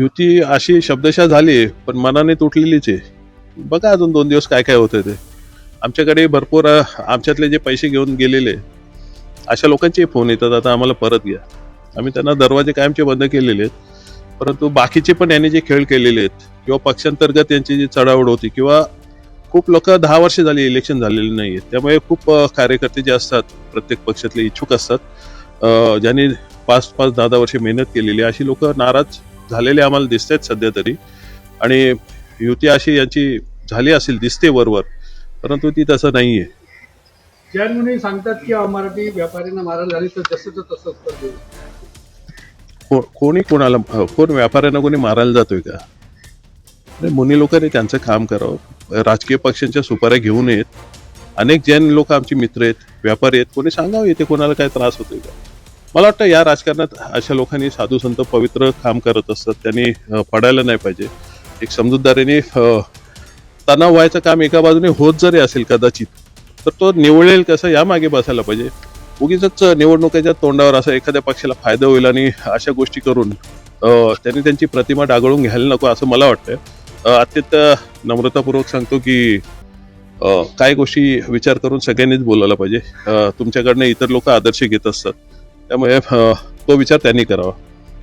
युती अशी शब्दशा झाली पण मनाने तुटलेलीच आहे. बघा अजून दोन दिवस काय काय होतं ते. आमच्याकडे भरपूर आमच्यातले जे पैसे घेऊन गेलेले अशा लोकांचे फोन येतात. आता आम्हाला परत घ्या. आम्ही त्यांना दरवाजे कायमचे बंद केलेले आहेत. परंतु बाकीचे पण यांनी जे खेळ केलेले आहेत किंवा पक्षांतर्गत यांची जी चढावड होती किंवा खूप लोक दहा वर्ष झाली इलेक्शन झालेले नाही आहेत. त्यामुळे खूप कार्यकर्ते जे असतात प्रत्येक पक्षातले इच्छुक असतात. ज्यांनी पाच पाच दहा दहा वर्षे मेहनत केलेली आहे, अशी लोक नाराज झालेले आम्हाला दिसत आहेत सध्या तरी. आणि युती अशी यांची झाली असेल दिसते वरवर परंतु ती तसं नाहीये. ज्या सांगतात की मराठी व्यापाऱ्यांना मारायला झाली तर जसं तसंच कोणी कोणाला कोण व्यापाऱ्यांना कोणी मारायला जातोय का? मुनी लोकांनी त्यांचं काम करावं. राजकीय पक्षांच्या सुपाऱ्या घेऊन येत अनेक जैन लोक आमचे मित्र आहेत व्यापारी आहेत. कोणी सांगावं येते कोणाला काय त्रास होतोय का? मला वाटतं या राजकारणात अशा लोकांनी साधू संत पवित्र काम करत असतात त्यांनी पडायला नाही पाहिजे. एक समजूतदारीने तणाव व्हायचं काम एका बाजूने होत जरी असेल कदाचित तर तो निवळेल कसं यामागे बसायला पाहिजे. उगीच निवडणुकीच्या तोंडावर असं एखाद्या पक्षाला फायदा होईल आणि अशा गोष्टी करून त्यांनी त्यांची प्रतिमा डागळून घ्यायला नको असं मला वाटतं अत्यंत नम्रतापूर्वक सांगतो की काय गोष्टी विचार करून सगळ्यांनीच बोलायला पाहिजे. तुमच्याकडनं इतर लोक आदर्श घेत असतात. त्यामुळे तो विचार त्यांनी करावा.